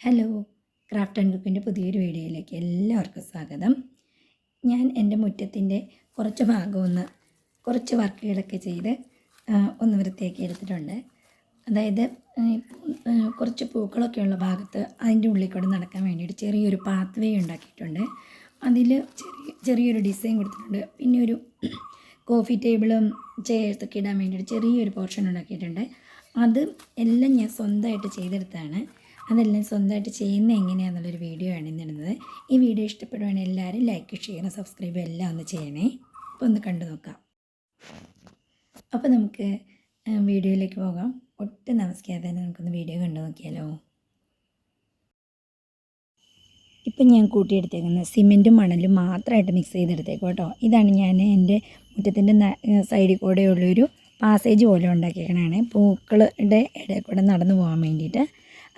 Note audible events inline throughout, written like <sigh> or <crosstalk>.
Hello craft and കുക്കിന്റെ പുതിയൊരു വീഡിയോയിലേക്ക് എല്ലാവർക്കും സ്വാഗതം. ഞാൻ എന്റെ മുറ്റത്തിന്റെ കുറച്ച് ഭാഗം ഒന്ന് കുറച്ച് വർക്കുകളൊക്കെ ചെയ്ത് ഒന്ന് വൃത്തിയാക്കി എടുത്തിട്ടുണ്ട്. അതായത് കുറച്ച് പൂക്കളൊക്കെ ഉള്ള ഭാഗത്ത് അതിന്റെ ഉള്ളിൽ കൂടെ നടക്കാൻ വേണ്ടിയിട്ട് ചെറിയൊരു പാത്ത് വേ ഉണ്ടാക്കിയിട്ടുണ്ട്. അതിൽ ചെറിയ ചെറിയൊരു ഡിസൈൻ കൊടുത്തിട്ടുണ്ട്. പിന്നെ ഒരു കോഫി ടേബിളും ചെയർസൊക്കെ ഇടാൻ വേണ്ടിയിട്ട് ചെറിയൊരു പോർഷൻ ഉണ്ടാക്കിയിട്ടുണ്ട്. അത് എല്ലാം ഞാൻ സ്വന്തമായിട്ട് ചെയ്തെടുത്താണ് അതെല്ലാം സ്വന്തമായിട്ട് ചെയ്യുന്ന എങ്ങനെയാണെന്നുള്ളൊരു വീഡിയോ ആണ് ഇന്നിടുന്നത്. ഈ വീഡിയോ ഇഷ്ടപ്പെടുവാണെങ്കിൽ എല്ലാവരും ലൈക്ക് ചെയ്യണം സബ്സ്ക്രൈബ് എല്ലാം ഒന്ന് ചെയ്യണേ. അപ്പോൾ ഒന്ന് കണ്ടു നോക്കാം. അപ്പോൾ നമുക്ക് വീഡിയോയിലേക്ക് പോകാം. ഒട്ടും നമസ്കാരം തന്നെ നമുക്കൊന്ന് വീഡിയോ കണ്ടു നോക്കിയാലോ? ഇപ്പം ഞാൻ കൂട്ടിയെടുത്തേക്കുന്നത് സിമെന്റും മണലും മാത്രമായിട്ട് മിക്സ് ചെയ്തെടുത്തേക്കും കേട്ടോ. ഇതാണ് ഞാൻ എന്റെ മുറ്റത്തിന്റെ സൈഡിൽ കൂടെയുള്ളൊരു പാസേജ് പോലെ ഉണ്ടാക്കിയേക്കണേ പൂക്കളുടെ ഇടയിൽ കൂടെ നടന്നു പോകാൻ വേണ്ടിയിട്ട്.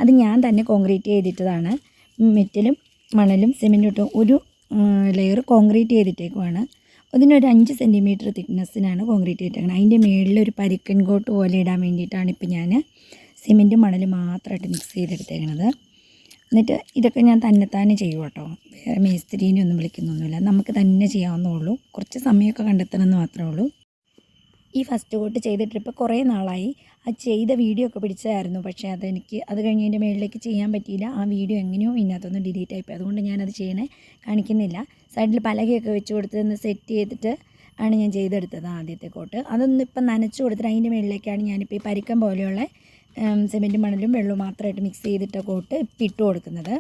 അത് ഞാൻ തന്നെ കോൺക്രീറ്റ് ചെയ്തിട്ടതാണ്. മെറ്റലും മണലും സിമെന്റും ഇട്ടും ഒരു ലെയർ കോൺക്രീറ്റ് ചെയ്തിട്ടേക്കുവാണ്. അതിനൊരു അഞ്ച് സെന്റിമീറ്റർ തിക്നെസ്സിനാണ് കോൺക്രീറ്റ് ചെയ്തിട്ടേക്കുന്നത് അതിന്റെ മുകളിൽ ഒരു പരിക്കൻ കോട്ട് പോലെ ഇടാൻ വേണ്ടിയിട്ടാണ് ഇപ്പോൾ ഞാൻ സിമെന്റും മണലും മാത്രമായിട്ട് മിക്സ് ചെയ്തെടുത്തേക്കണത്. എന്നിട്ട് ഇതൊക്കെ ഞാൻ തന്നെത്താനെ ചെയ്യും കേട്ടോ. വേറെ മേസ്ത്രീനെ ഒന്നും വിളിക്കുന്നൊന്നുമില്ല. നമുക്ക് തന്നെ ചെയ്യാവുന്നേ ഉള്ളൂ. കുറച്ച് സമയമൊക്കെ കണ്ടെത്തണമെന്ന് മാത്രമേ ഉള്ളൂ. ഈ ഫസ്റ്റ് കോട്ട് ചെയ്തിട്ട് ഇപ്പോൾ കുറേ നാളായി. ആ ചെയ്ത വീഡിയോ ഒക്കെ പിടിച്ചതായിരുന്നു. പക്ഷേ അതെനിക്ക് അത് കഴിഞ്ഞ് എന്റെ മേളിലേക്ക് ചെയ്യാൻ പറ്റിയില്ല. ആ വീഡിയോ എങ്ങനെയോ ഇതിനകത്തൊന്ന് ഡിലീറ്റ് ആയിപ്പോയി അതുകൊണ്ട് ഞാനത് ചെയ്യണേ കാണിക്കുന്നില്ല. സൈഡിൽ പലകയൊക്കെ വെച്ച് കൊടുത്ത് ഒന്ന് സെറ്റ് ചെയ്തിട്ട് ആണ് ഞാൻ ചെയ്തെടുത്തത് ആദ്യത്തെ കോട്ട്. അതൊന്നും ഇപ്പം നനച്ച് കൊടുത്തിട്ട് അതിന്റെ മേളിലേക്കാണ് ഞാനിപ്പോൾ ഈ പരിക്കം പോലെയുള്ള സിമെന്റും മണലും വെള്ളവും മാത്രമായിട്ട് മിക്സ് ചെയ്തിട്ട കോട്ട് ഇപ്പം ഇട്ട് കൊടുക്കുന്നത്.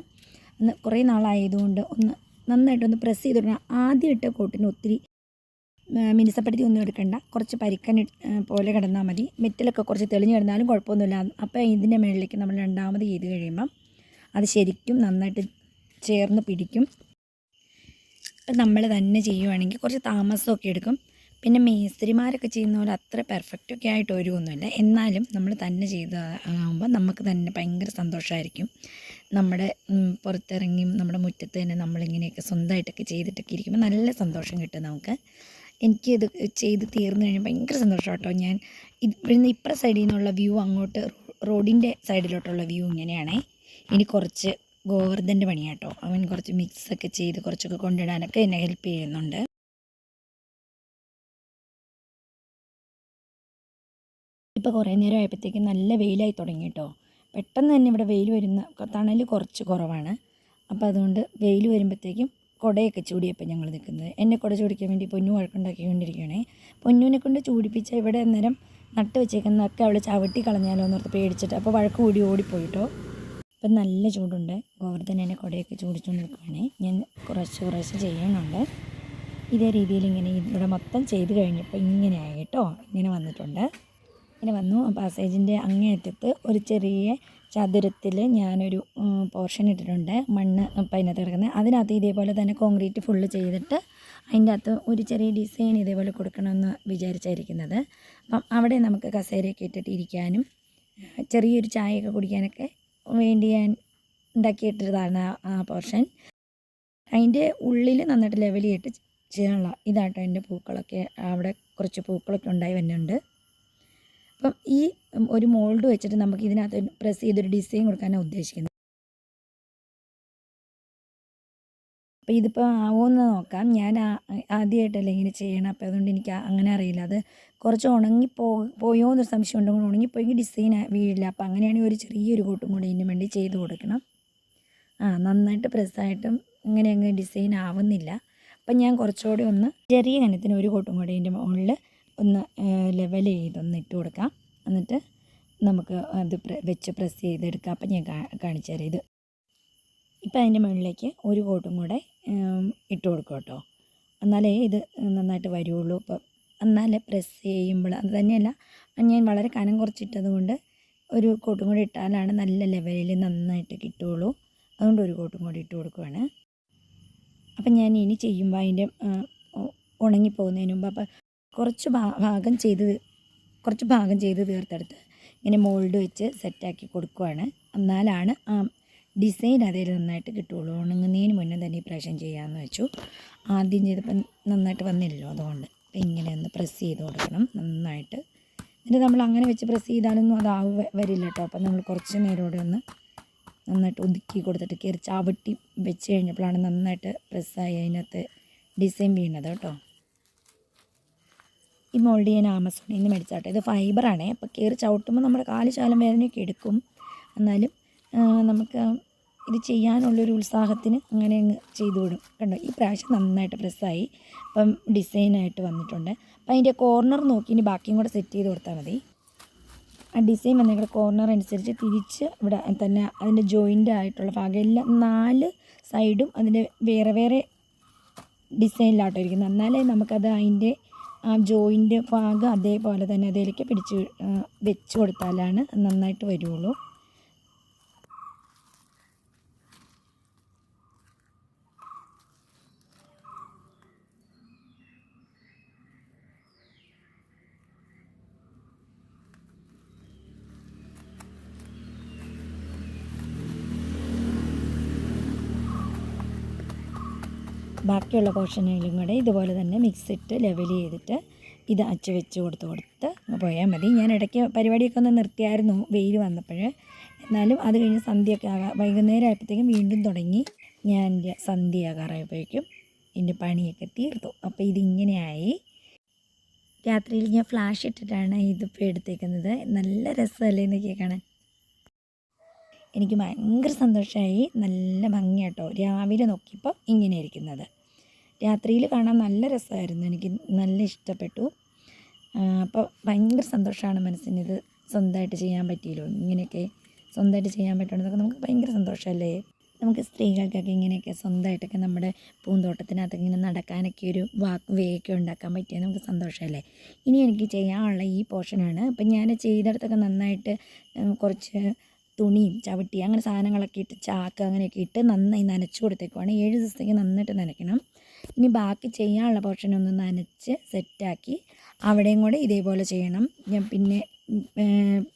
കുറേ നാളായതുകൊണ്ട് ഒന്ന് നന്നായിട്ടൊന്ന് പ്രസ് ചെയ്ത് കൊടുക്കണം ആദ്യം ഇട്ട കോട്ടിന് ഒത്തിരി മിനുസപ്പെടുത്തി ഒന്നും എടുക്കണ്ട. കുറച്ച് പരിക്കൻ പോലെ കിടന്നാൽ മതി. മെറ്റലൊക്കെ കുറച്ച് തെളിഞ്ഞ് കിടന്നാലും കുഴപ്പമൊന്നുമില്ല. അപ്പോൾ ഇതിന്റെ മുകളിലേക്ക് നമ്മൾ രണ്ടാമത് ചെയ്ത് കഴിയുമ്പം അത് ശരിക്കും നന്നായിട്ട് ചേർന്ന് പിടിക്കും. നമ്മൾ തന്നെ ചെയ്യുവാണെങ്കിൽ കുറച്ച് താമസമൊക്കെ എടുക്കും. പിന്നെ മേസ്ത്രിമാരൊക്കെ ചെയ്യുന്ന പോലെ അത്ര പെർഫെക്റ്റൊക്കെ ആയിട്ട് ഒരുവൊന്നുമില്ല. എന്നാലും നമ്മൾ തന്നെ ചെയ്ത് ആകുമ്പോൾ നമുക്ക് തന്നെ ഭയങ്കര സന്തോഷമായിരിക്കും. നമ്മുടെ പുറത്തിറങ്ങിയും നമ്മുടെ മുറ്റത്ത് തന്നെ നമ്മളിങ്ങനെയൊക്കെ സ്വന്തമായിട്ടൊക്കെ ചെയ്തിട്ടൊക്കെ ഇരിക്കുമ്പോൾ നല്ല സന്തോഷം കിട്ടും നമുക്ക്. എനിക്കിത് ചെയ്ത് തീർന്നു കഴിഞ്ഞാൽ ഭയങ്കര സന്തോഷം കേട്ടോ ഞാൻ ഇവിടുന്ന് ഇപ്പുറ സൈഡിൽ നിന്നുള്ള വ്യൂ അങ്ങോട്ട് റോഡിന്റെ സൈഡിലോട്ടുള്ള വ്യൂ ഇങ്ങനെയാണേ. ഇനി കുറച്ച് ഗോവർദ്ധന്റെ പണിയാട്ടോ. അവൻ കുറച്ച് മിക്സൊക്കെ ചെയ്ത് കുറച്ചൊക്കെ കൊണ്ടിടാനൊക്കെ എന്നെ ഹെൽപ്പ് ചെയ്യുന്നുണ്ട്. ഇപ്പോൾ കുറേ നേരം ആയപ്പോഴത്തേക്ക് നല്ല വെയിലായി തുടങ്ങി കേട്ടോ പെട്ടെന്ന് തന്നെ ഇവിടെ വെയിൽ വരുന്ന തണൽ കുറച്ച് കുറവാണ്. അപ്പോൾ അതുകൊണ്ട് വെയിൽ വരുമ്പോഴത്തേക്കും കുടയൊക്കെ ചൂടിയപ്പോൾ ഞങ്ങൾ നിൽക്കുന്നത്. എന്നെ കുട ചൂടിക്കാൻ വേണ്ടി പൊന്നു വഴക്കുണ്ടാക്കിക്കൊണ്ടിരിക്കുകയാണേ. പൊന്നുവിനെ കൊണ്ട് ചൂടിപ്പിച്ച ഇവിടെ അന്നേരം നട്ട് വെച്ചേക്കുന്നതൊക്കെ അവൾ ചവിട്ടി കളഞ്ഞാലോ എന്നോർത്ത് പേടിച്ചിട്ട് അപ്പോൾ വഴക്ക് കൂടി ഓടിപ്പോയിട്ടോ. ഇപ്പം നല്ല ചൂടുണ്ട്. ഗോവർദ്ധൻ എന്നെ കുടയൊക്കെ ചൂടിച്ചുകൊണ്ട് നിൽക്കുകയാണേ. ഞാൻ കുറച്ച് കുറച്ച് ചെയ്യണുണ്ട്. ഇതേ രീതിയിൽ ഇങ്ങനെ ഇവിടെ മൊത്തം ചെയ്ത് കഴിഞ്ഞപ്പോൾ ഇങ്ങനെയായി കേട്ടോ. ഇങ്ങനെ വന്നിട്ടുണ്ട്. ഇങ്ങനെ വന്നു. പാസേജിന്റെ അങ്ങേയറ്റത്ത് ഒരു ചെറിയ ചതുരത്തിൽ ഞാനൊരു പോർഷൻ ഇട്ടിട്ടുണ്ട്. മണ്ണ് അപ്പം അതിനകത്ത് കിടക്കുന്നത്. അതിനകത്ത് ഇതേപോലെ തന്നെ കോൺക്രീറ്റ് ഫുള്ള് ചെയ്തിട്ട് അതിന്റെ അകത്ത് ഒരു ചെറിയ ഡിസൈൻ ഇതേപോലെ കൊടുക്കണമെന്ന് വിചാരിച്ചായിരിക്കുന്നത്. അപ്പം അവിടെ നമുക്ക് കസേരയൊക്കെ ഇട്ടിട്ട് ഇരിക്കാനും ചെറിയൊരു ചായയൊക്കെ കുടിക്കാനൊക്കെ വേണ്ടി ഞാൻ ഉണ്ടാക്കിയിട്ടതാണ് ആ- പോർഷൻ അതിന്റെ ഉള്ളിൽ നന്നായിട്ട് ലെവൽ ചെയ്തിട്ട് ചെയ്യാനുള്ള ഇതാട്ടോ എന്റെ പൂക്കളൊക്കെ. അവിടെ കുറച്ച് പൂക്കളൊക്കെ ഉണ്ടായി വരുന്നുണ്ട് അപ്പം ഈ ഒരു മോൾഡ് വെച്ചിട്ട് നമുക്ക് ഇതിനകത്ത് പ്രസ് ചെയ്തൊരു ഡിസൈൻ കൊടുക്കാനാണ് ഉദ്ദേശിക്കുന്നത് അപ്പോൾ ഇതിപ്പോൾ ആവുമെന്ന് നോക്കാം. ഞാൻ ആദ്യമായിട്ടല്ലേ ഇങ്ങനെ ചെയ്യണം. അപ്പോൾ അതുകൊണ്ട് എനിക്ക് അങ്ങനെ അറിയില്ല. അത് കുറച്ച് ഉണങ്ങി പോ പോയോ എന്നൊരു സംശയം ഉണ്ടെങ്കിൽ ഉണങ്ങിപ്പോയെങ്കിൽ ഡിസൈൻ വീഴില്ല അപ്പോൾ അങ്ങനെയാണെങ്കിൽ ഒരു ചെറിയൊരു കൂട്ടും കൂടി ഇതിന് വേണ്ടി ചെയ്ത് കൊടുക്കണം. ആ നന്നായിട്ട് പ്രസ്സായിട്ടും ഇങ്ങനെ അങ്ങ് ഡിസൈൻ ആവുന്നില്ല. അപ്പം ഞാൻ കുറച്ചുകൂടി ഒന്ന് ചെറിയ കനത്തിന് ഒരു കോട്ടും കൂടി ഇതിന്റെ മുകളിൽ ഒന്ന് ലെവൽ ചെയ്തൊന്ന് ഇട്ട് കൊടുക്കാം. എന്നിട്ട് നമുക്ക് അത് വെച്ച് പ്രസ് ചെയ്തെടുക്കാം. അപ്പം ഞാൻ കാണിച്ചു തരാം ഇത്. ഇപ്പം അതിന്റെ മുകളിലേക്ക് ഒരു കോട്ടും കൂടെ ഇട്ട് കൊടുക്കും കേട്ടോ. എന്നാലേ ഇത് നന്നായിട്ട് വരുള്ളൂ. ഇപ്പം എന്നാലേ പ്രസ് ചെയ്യുമ്പോൾ അത് തന്നെയല്ല. ഞാൻ വളരെ കനം കുറച്ചിട്ടത് കൊണ്ട് ഒരു കോട്ടും കൂടി ഇട്ടാലാണ് നല്ല ലെവലിൽ നന്നായിട്ട് കിട്ടുള്ളൂ. അതുകൊണ്ട് ഒരു കോട്ടും കൂടി ഇട്ട് കൊടുക്കുവാണ്. അപ്പം ഞാൻ ഇനി ചെയ്യുമ്പോൾ അതിന്റെ ഉണങ്ങിപ്പോകുന്നതിന് മുമ്പ് അപ്പം കുറച്ച് ഭാഗം ചെയ്ത് കുറച്ച് ഭാഗം ചെയ്ത് തീർത്തെടുത്ത് ഇങ്ങനെ മോൾഡ് വെച്ച് സെറ്റാക്കി കൊടുക്കുവാണ്. എന്നാലാണ് ആ ഡിസൈൻ അതിൽ നന്നായിട്ട് കിട്ടുള്ളൂ. ഉണങ്ങുന്നതിന് മുന്നേ തന്നെ ഈ പ്രാവശ്യം ചെയ്യാമെന്ന് വെച്ചു. ആദ്യം ചെയ്തപ്പം നന്നായിട്ട് വന്നില്ലല്ലോ അതുകൊണ്ട്. അപ്പം ഇങ്ങനെ ഒന്ന് പ്രസ് ചെയ്ത് കൊടുക്കണം നന്നായിട്ട്. എന്നിട്ട് നമ്മൾ അങ്ങനെ വെച്ച് പ്രസ് ചെയ്താലൊന്നും അതാവ് വരില്ല കേട്ടോ. അപ്പം നമ്മൾ കുറച്ച് നേരോടെ ഒന്ന് നന്നായിട്ട് ഒതുക്കി കൊടുത്തിട്ട് കയറി ചവിട്ടി വെച്ച് കഴിഞ്ഞപ്പോഴാണ് നന്നായിട്ട് പ്രസ്സായി അതിനകത്ത് ഡിസൈൻ വീണത് കേട്ടോ. ഈ മോൾഡ് ഞാൻ ആമസോണിൽ നിന്ന് മേടിച്ചാട്ടെ ഇത് ഫൈബറാണേ. അപ്പോൾ കയറി ചവിട്ടുമ്പോൾ നമ്മുടെ കാൽ ശാലം വേദനയൊക്കെ എടുക്കും. എന്നാലും നമുക്ക് ഇത് ചെയ്യാനുള്ളൊരു ഉത്സാഹത്തിന് അങ്ങനെ അങ്ങ് ചെയ്തു വിടും. കണ്ടോ? ഈ പ്രാവശ്യം നന്നായിട്ട് പ്രസ്സായി അപ്പം ഡിസൈനായിട്ട് വന്നിട്ടുണ്ട്. അപ്പം അതിന്റെ കോർണർ നോക്കി ഇനി ബാക്കിയും കൂടെ സെറ്റ് ചെയ്ത് കൊടുത്താൽ മതി. ആ ഡിസൈൻ വന്നിട്ട് കോർണർ അനുസരിച്ച് തിരിച്ച് ഇവിടെ തന്നെ അതിന്റെ ജോയിന്റ് ആയിട്ടുള്ള ഭാഗം എല്ലാം നാല് സൈഡും അതിന്റെ വേറെ വേറെ ഡിസൈനിലാട്ടോ ഇരിക്കുന്നത്. എന്നാലേ നമുക്കത് അതിന്റെ ആ ജോയിന്റ് ഭാഗം അതേപോലെ തന്നെ അതിലേക്ക് പിടിച്ച് വെച്ച് കൊടുത്താലാണ് നന്നായിട്ട് വരുള്ളൂ. ബാക്കിയുള്ള പോർഷനിലും കൂടെ ഇതുപോലെ തന്നെ മിക്സ് ഇട്ട് ലെവൽ ചെയ്തിട്ട് ഇത് അച്ച് വെച്ച് കൊടുത്ത് കൊടുത്ത് പോയാൽ മതി. ഞാൻ ഇടയ്ക്ക് പരിപാടിയൊക്കെ ഒന്ന് നിർത്തിയായിരുന്നു വെയിൽ വന്നപ്പോൾ. എന്നാലും അത് കഴിഞ്ഞ് സന്ധ്യയൊക്കെ ആകാം വൈകുന്നേരം ആയപ്പോഴത്തേക്കും വീണ്ടും തുടങ്ങി. ഞാൻ സന്ധ്യ ആകാറായപ്പോഴേക്കും എന്റെ പണിയൊക്കെ തീർത്തു. അപ്പോൾ ഇതിങ്ങനെയായി. രാത്രിയിൽ ഞാൻ ഫ്ലാഷ് ഇട്ടിട്ടാണ് ഇതിപ്പോൾ എടുത്തേക്കുന്നത്. നല്ല രസമല്ലേ എന്നൊക്കെ കാണാൻ. എനിക്ക് ഭയങ്കര സന്തോഷമായി. നല്ല ഭംഗിയാട്ടോ. രാവിലെ നോക്കിയപ്പോൾ ഇങ്ങനെ ഇരിക്കുന്നത്. രാത്രിയിൽ കാണാൻ നല്ല രസമായിരുന്നു. എനിക്ക് നല്ല ഇഷ്ടപ്പെട്ടു. അപ്പോൾ ഭയങ്കര സന്തോഷമാണ് മനസ്സിന് ഇത് സ്വന്തമായിട്ട് ചെയ്യാൻ പറ്റിയല്ലോ. ഇങ്ങനെയൊക്കെ സ്വന്തമായിട്ട് ചെയ്യാൻ പറ്റുന്നതൊക്കെ നമുക്ക് ഭയങ്കര സന്തോഷമല്ലേ? നമുക്ക് സ്ത്രീകൾക്കൊക്കെ ഇങ്ങനെയൊക്കെ സ്വന്തമായിട്ടൊക്കെ നമ്മുടെ പൂന്തോട്ടത്തിനകത്ത് ഇങ്ങനെ നടക്കാനൊക്കെ ഒരു വാക്ക് വേയൊക്കെ ഉണ്ടാക്കാൻ പറ്റിയാൽ നമുക്ക് സന്തോഷമല്ലേ? ഇനി എനിക്ക് ചെയ്യാനുള്ള ഈ പോർഷനാണ്. അപ്പം ഞാൻ ചെയ്തെടുത്തൊക്കെ നന്നായിട്ട് കുറച്ച് തുണിയും ചവിട്ടി അങ്ങനെ സാധനങ്ങളൊക്കെ ഇട്ട് ചാക്ക് അങ്ങനെയൊക്കെ ഇട്ട് നന്നായി നനച്ചു കൊടുത്തേക്കുവാണ്. ഏഴ് ദിവസത്തേക്ക് നന്നായിട്ട് നനയ്ക്കണം. ഇനി ബാക്കി ചെയ്യാനുള്ള പോർഷൻ ഒന്ന് നനച്ച് സെറ്റാക്കി അവിടെയും കൂടെ ഇതേപോലെ ചെയ്യണം. ഞാൻ പിന്നെ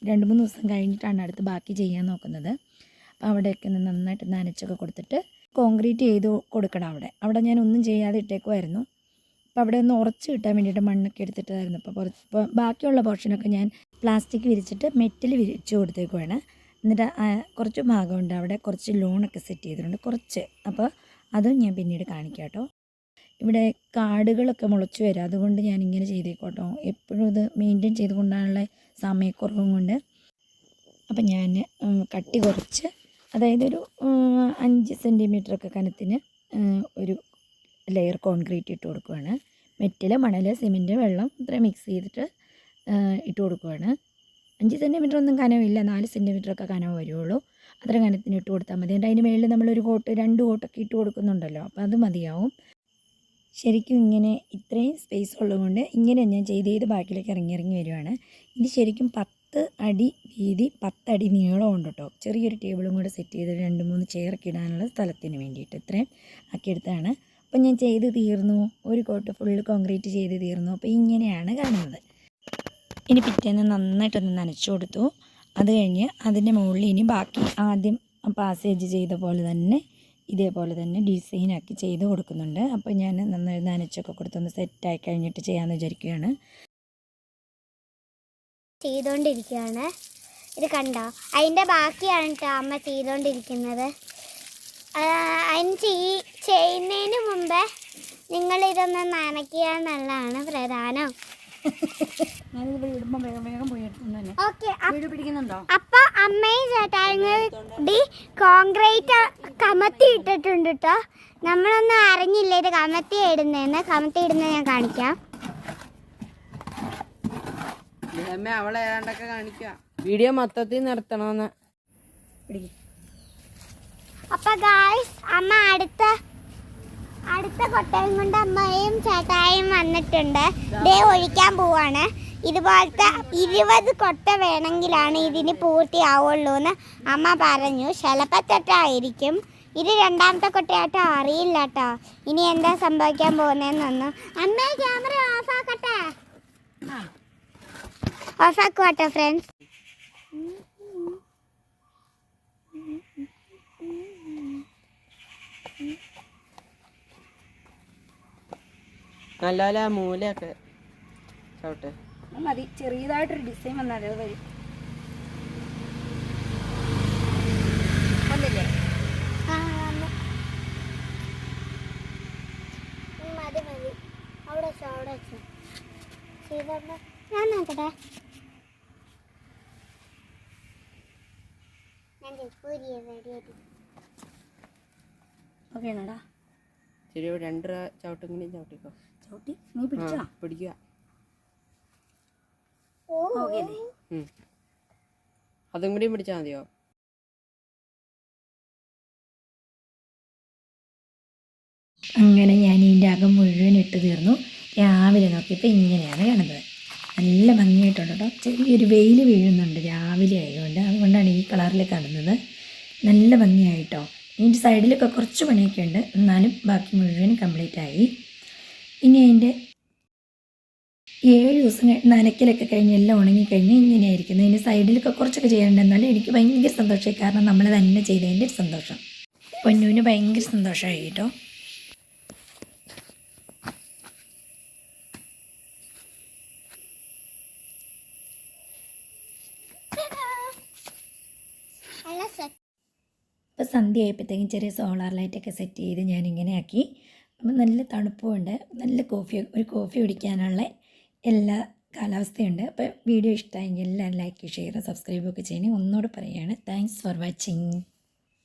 രണ്ട് മൂന്ന് ദിവസം കഴിഞ്ഞിട്ടാണ് അടുത്ത് ബാക്കി ചെയ്യാൻ നോക്കുന്നത്. അപ്പോൾ അവിടെയൊക്കെ ഒന്ന് നന്നായിട്ട് നനച്ചൊക്കെ കൊടുത്തിട്ട് കോൺക്രീറ്റ് ചെയ്ത് കൊടുക്കണം അവിടെ. അവിടെ ഞാൻ ഒന്നും ചെയ്യാതെ ഇട്ടേക്കുമായിരുന്നു അപ്പോൾ അവിടെ ഒന്ന് ഉറച്ച് കിട്ടാൻ വേണ്ടിയിട്ട് മണ്ണൊക്കെ എടുത്തിട്ടായിരുന്നു. അപ്പോൾ കുറച്ച് ഇപ്പോൾ ബാക്കിയുള്ള പോർഷനൊക്കെ ഞാൻ പ്ലാസ്റ്റിക് വിരിച്ചിട്ട് മെറ്റൽ വിരിച്ചു കൊടുത്തേക്കുവാണ്. എന്നിട്ട് കുറച്ച് ഭാഗമുണ്ട്. അവിടെ കുറച്ച് ലോണൊക്കെ സെറ്റ് ചെയ്തിട്ടുണ്ട്. കുറച്ച്. അപ്പോൾ അതും ഞാൻ പിന്നീട് കാണിക്കാം കേട്ടോ. ഇവിടെ കാടുകളൊക്കെ മുളച്ചു വരും. അതുകൊണ്ട് ഞാൻ ഇങ്ങനെ ചെയ്തേക്കോട്ടോ എപ്പോഴും ഇത് മെയിന്റെയിൻ ചെയ്ത് കൊണ്ടാണുള്ള സമയക്കുറവും കൊണ്ട്. അപ്പം ഞാൻ കട്ടി കുറച്ച് അതായത് ഒരു അഞ്ച് സെന്റിമീറ്റർ ഒക്കെ കനത്തിന് ഒരു ലെയർ കോൺക്രീറ്റ് ഇട്ട് കൊടുക്കുവാണ്. മെറ്റൽ മണൽ സിമെന്റ് വെള്ളം ഇത്ര മിക്സ് ചെയ്തിട്ട് ഇട്ട് കൊടുക്കുവാണ്. അഞ്ച് സെന്റിമീറ്റർ ഒന്നും കനമില്ല നാല് സെന്റിമീറ്റർ ഒക്കെ കനവ് വരുള്ളൂ അത്ര കനത്തിന് ഇട്ട് കൊടുത്താൽ മതി. എന്നിട്ട് അതിന് മേളിൽ നമ്മളൊരു കോട്ട് രണ്ട് കോട്ടൊക്കെ ഇട്ട് കൊടുക്കുന്നുണ്ടല്ലോ. അപ്പോൾ അത് മതിയാവും. ശരിക്കും ഇങ്ങനെ ഇത്രയും സ്പേസ് ഉള്ളതുകൊണ്ട് ഇങ്ങനെ ഞാൻ ചെയ്ത് ചെയ്ത് ബാക്കിലേക്ക് ഇറങ്ങി ഇറങ്ങി വരുവാണ്. ഇത് ശരിക്കും പത്ത് അടി വീതി പത്തടി ഉണ്ട് കേട്ടോ. ചെറിയൊരു ടേബിളും കൂടെ സെറ്റ് ചെയ്ത് രണ്ട് മൂന്ന് ചെയറൊക്കെ ഇടാനുള്ള സ്ഥലത്തിന് വേണ്ടിയിട്ട് ഇത്രയും ആക്കിയെടുത്താണ് അപ്പം ഞാൻ ചെയ്ത് തീർന്നു. ഒരു കോട്ട് ഫുള്ള് കോൺക്രീറ്റ് ചെയ്ത് തീർന്നു. അപ്പോൾ ഇങ്ങനെയാണ് കാണുന്നത്. ഇനി പിറ്റേന്ന് നന്നായിട്ടൊന്ന് നനച്ചു കൊടുത്തു. അത് കഴിഞ്ഞ് അതിന്റെ മുകളിൽ ഇനി ബാക്കി ആദ്യം പാസേജ് ചെയ്ത പോലെ തന്നെ ഇതേപോലെ തന്നെ ഡിസൈനാക്കി ചെയ്ത് കൊടുക്കുന്നുണ്ട്. അപ്പോൾ ഞാൻ നന്നായി നനച്ചൊക്കെ കൊടുത്തൊന്ന് സെറ്റായി കഴിഞ്ഞിട്ട് ചെയ്യാമെന്ന് വിചാരിക്കുകയാണ്. ചെയ്തുകൊണ്ടിരിക്കുകയാണ് ഇത് കണ്ടോ? അതിന്റെ ബാക്കിയാണ് കേട്ടോ അമ്മ ചെയ്തുകൊണ്ടിരിക്കുന്നത് അതിന് ചെയ് ചെയ്യുന്നതിന് മുമ്പേ നിങ്ങളിതൊന്ന് നനയ്ക്കുക എന്നുള്ളതാണ് പ്രധാനം. <laughs> ഓക്കെ അപ്പൊ അമ്മയും ചേട്ടായി കോൺക്രീറ്റ് കമത്തി ഇട്ടിട്ടുണ്ട് കേട്ടോ നമ്മളൊന്നും അറിഞ്ഞില്ല ഇത് കമത്തി ഇടുന്നതെന്ന് കമത്തി ഇടുന്നത് ഞാൻ കാണിക്കാം. അവളെ ഏതാണ്ടൊക്കെ കാണിക്കാം. വീഡിയോ മൊത്തത്തിൽ നിർത്തണമെന്ന് അപ്പൊ ഗായ്സ് അമ്മ അടുത്ത അടുത്ത കൊട്ടയും കൊണ്ട് അമ്മയും ചേട്ടായും വന്നിട്ടുണ്ട്. ദേ ഒഴിക്കാൻ പോവാണ്. ഇതുപോലത്തെ ഇരുപത് കൊട്ട വേണമെങ്കിലാണ് ഇതിന് പൂർത്തിയാവുള്ളൂ എന്ന് അമ്മ പറഞ്ഞു. ശലപ്പത്തൊട്ടായിരിക്കും ഇത് രണ്ടാമത്തെ കുട്ടിയാട്ടോ അറിയില്ല കേട്ടോ ഇനി എന്താ സംഭവിക്കാൻ പോകുന്നതെന്നൊന്ന് അമ്മേ ക്യാമറ ഓഫ് ആക്കട്ടെ ഓഫാക്കട്ടെ ഓഫാക്കുവാട്ടോ ഫ്രണ്ട്സ് നല്ല മൂലയൊക്കെ മതി ചെറിയതായിട്ടൊരു ഡിസൈൻ വന്നാൽ അത് വരും. അമ്മ ഞാൻ നോക്കട്ടെ. ശരി ചവിട്ടിക്കോ. ചവിട്ടി? നീ പിടിച്ചാ? പിടിക്കുക. അതും കൂടി പിടിച്ചാൽ മതിയോ? അങ്ങനെ ഞാൻ ഇതിന്റെ അകം മുഴുവൻ ഇട്ട് തീർന്നു. രാവിലെ നോക്കിയപ്പോൾ ഇങ്ങനെയാണ് കാണുന്നത്. നല്ല ഭംഗിയായിട്ടുണ്ട് കേട്ടോ ചെറിയൊരു വെയിൽ വീഴുന്നുണ്ട് രാവിലെ ആയതുകൊണ്ട്. അതുകൊണ്ടാണ് ഈ കളറിൽ കാണുന്നത്. നല്ല ഭംഗിയായിട്ടോ. ഇതിന്റെ സൈഡിലൊക്കെ കുറച്ച് പണിയൊക്കെ ഉണ്ട് എന്നാലും ബാക്കി മുഴുവൻ കംപ്ലീറ്റ് ആയി. ഇനി അതിന്റെ ഏഴ് ദിവസം നനയ്ക്കലൊക്കെ കഴിഞ്ഞ് എല്ലാം ഉണങ്ങിക്കഴിഞ്ഞ് ഇങ്ങനെയായിരിക്കുന്നത് ഇതിന്റെ സൈഡിലൊക്കെ കുറച്ചൊക്കെ ചെയ്യാനുണ്ട് എന്നാലും എനിക്ക് ഭയങ്കര സന്തോഷമായി. കാരണം നമ്മൾ തന്നെ ചെയ്തതിന്റെ സന്തോഷം. പൊന്നൂന് ഭയങ്കര സന്തോഷമായി കേട്ടോ നല്ല സെറ്റ് ഇപ്പോൾ സന്ധ്യ ആയപ്പോഴത്തേക്കും ചെറിയ സോളാർ ലൈറ്റൊക്കെ സെറ്റ് ചെയ്ത് ഞാനിങ്ങനെ ആക്കി. അപ്പം നല്ല തണുപ്പുമുണ്ട്. നല്ല കോഫി ഒരു കോഫി കുടിക്കാനുള്ള എല്ലാ കാലാവസ്ഥയുണ്ട്. അപ്പോൾ വീഡിയോ ഇഷ്ടമായെങ്കിൽ എല്ലാവരും ലൈക്ക് ഷെയർ സബ്സ്ക്രൈബ് ഒക്കെ ചെയ്യണേ. ഒന്നുകൂടെ പറയുകയാണ് താങ്ക്സ് ഫോർ വാച്ചിങ്